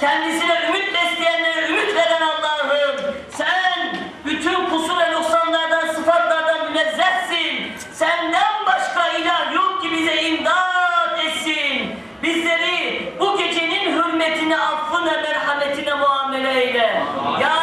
Kendisine ümit besleyenlere ümit veren Allah'ım sen bütün kusur ve noksanlardan, sıfatlardan münezzehsin. Senden başka ilah yok ki bize imdat etsin. Bizleri bu gecenin hürmetine, affına, merhametine muamele eyle. Ya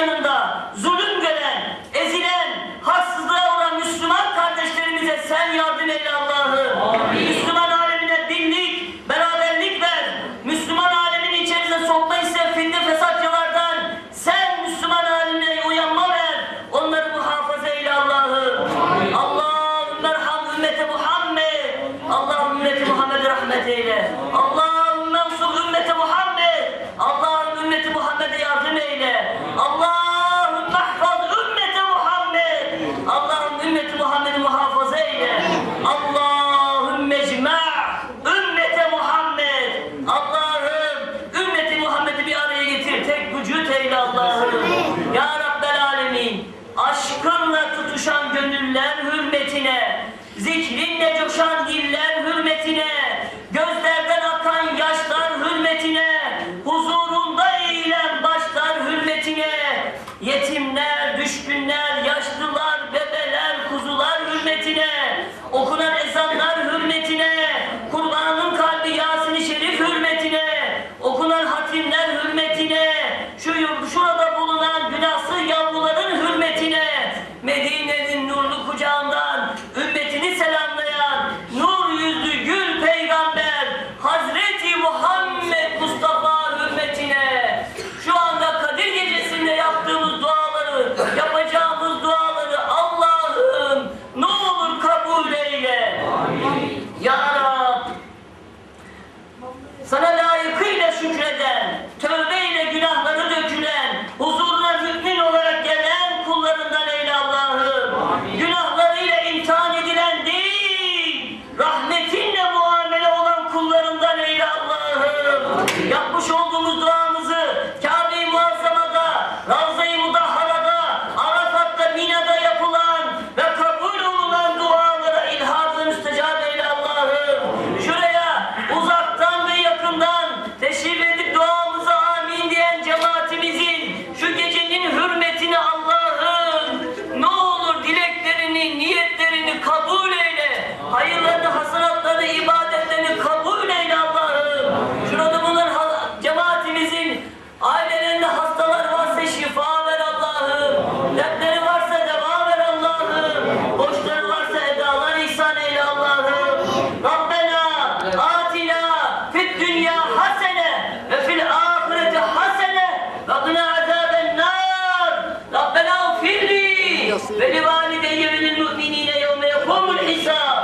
yanında. Zulüm hürmetine, Ve livalideyye velil mu'minine yevme yekumul hisab.